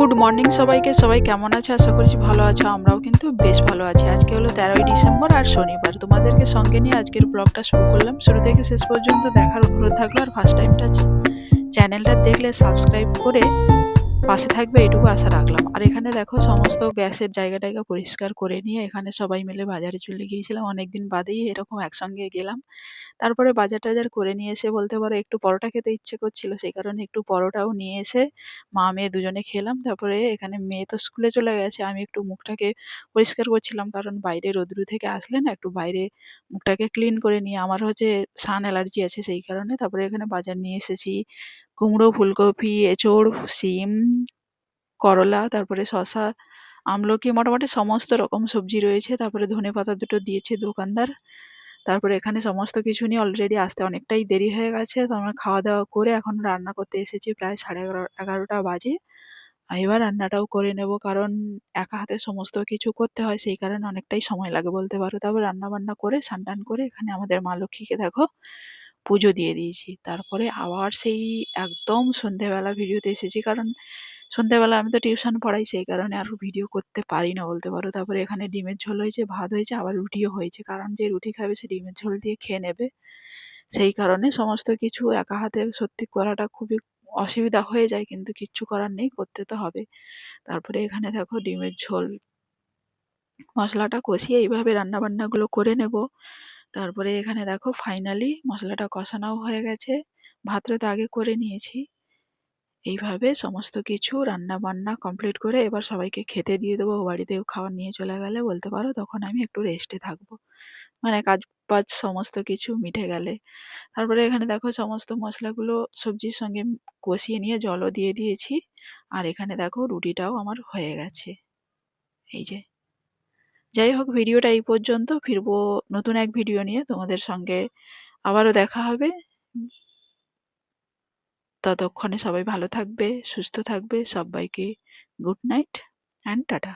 Good morning সবাইকে। সবাই কেমন আছে? আশা করছি ভালো আছো। আমরাও কিন্তু বেশ ভালো আছি। আজকে হলো তেরোই ডিসেম্বর আর শনিবার। তোমাদেরকে সঙ্গে নিয়ে আজকের ব্লগটা শুরু করলাম। শুরু থেকে শেষ পর্যন্ত দেখার অনুরোধ থাকল আর ফার্স্ট টাইমটা চ্যানেলটা দেখলে সাবস্ক্রাইব করে পাশে থাকবে এটুকু আশা রাখলাম। আর এখানে দেখো সমস্ত গ্যাসের জায়গা টায়গা পরিষ্কার করে নিয়ে এখানে সবাই মিলে বাজারে চলে গিয়েছিলাম। অনেকদিন বাদেই এরকম একসঙ্গে গেলাম। তারপরে বাজার টাজার করে নিয়ে এসে বলতে পারো একটু পরোটা খেতে ইচ্ছে করছিল, সেই কারণে একটু পরোটাও নিয়ে এসে মা মেয়ে দুজনে খেলাম। তারপরে এখানে মেয়ে তো স্কুলে চলে গেছে, আমি একটু মুখটাকে পরিষ্কার করছিলাম কারণ বাইরে রোদ্রু থেকে আসলে না একটু বাইরে মুখটাকে ক্লিন করে নিয়ে, আমার হচ্ছে সান অ্যালার্জি আছে সেই কারণে। তারপরে এখানে বাজার নিয়ে এসেছি। কুমড়ো, ফুলকপি, এঁচোড় শিম করলা, তারপরে শসা, আমলকি, মোটামুটি সমস্ত রকম সবজি রয়েছে। তারপরে ধনে পাতা দুটো দিয়েছে দোকানদার। তারপরে এখানে সমস্ত কিছু নিয়ে অলরেডি আসতে অনেকটাই দেরি হয়ে গেছে। তো আমরা খাওয়া দাওয়া করে এখন রান্না করতে এসেছি, প্রায় সাড়ে এগারো, এগারোটা বাজে। এবার রান্নাটাও করে নেব, কারণ একা হাতে সমস্ত কিছু করতে হয়, সেই কারণে অনেকটাই সময় লাগে বলতে পারো। তারপর রান্না বান্না করে স্নান টান করে এখানে আমাদের মা লক্ষ্মীকে দেখো পুজো দিয়ে দিয়েছি। তারপরে আবার সেই একদম সন্ধেবেলা ভিডিওতে এসেছি। কারণ সন্ধেবেলা আমি তো টিউশন পড়াই, সেই কারণে আর ভিডিও করতে পারি না বলতে পারো। তারপরে এখানে ডিমের ঝোল হয়েছে, ভাত হয়েছে, আবার রুটিও হয়েছে। কারণ যে রুটি খাবে সে ডিমের ঝোল দিয়ে খেয়ে নেবে। সেই কারণে সমস্ত কিছু একা হাতে সত্যি করাটা খুবই অসুবিধা হয়ে যায়, কিন্তু কিচ্ছু করার নেই, করতে তো হবে। তারপরে এখানে দেখো ডিমের ঝোল, মশলাটা কষিয়ে এইভাবে রান্নাবান্নাগুলো করে নেব। তারপরে এখানে দেখো ফাইনালি মশলাটা কষানোও হয়ে গেছে। ভাতটা তো আগে করে নিয়েছি। এইভাবে সমস্ত কিছু রান্না বান্না কমপ্লিট করে এবার সবাইকে খেতে দিয়ে দেবো। বাড়িতেও খাবার নিয়ে চলে গেলে বলতে পারো তখন আমি একটু রেস্টে থাকব। মানে কাজ বাজ সমস্ত কিছু মিটে গেলে। তারপরে এখানে দেখো সমস্ত মশলাগুলো সবজির সঙ্গে কষিয়ে নিয়ে জলও দিয়ে দিয়েছি। আর এখানে দেখো রুটিটাও আমার হয়ে গেছে। এই যে যাই হোক ভিডিওটা এই পর্যন্ত। ফিরবো নতুন এক ভিডিও নিয়ে তোমাদের সঙ্গে। আবারও দেখা হবে। ততক্ষণে সবাই ভালো থাকবে, সুস্থ থাকবে। সবাইকে গুড নাইট অ্যান্ড টাটা।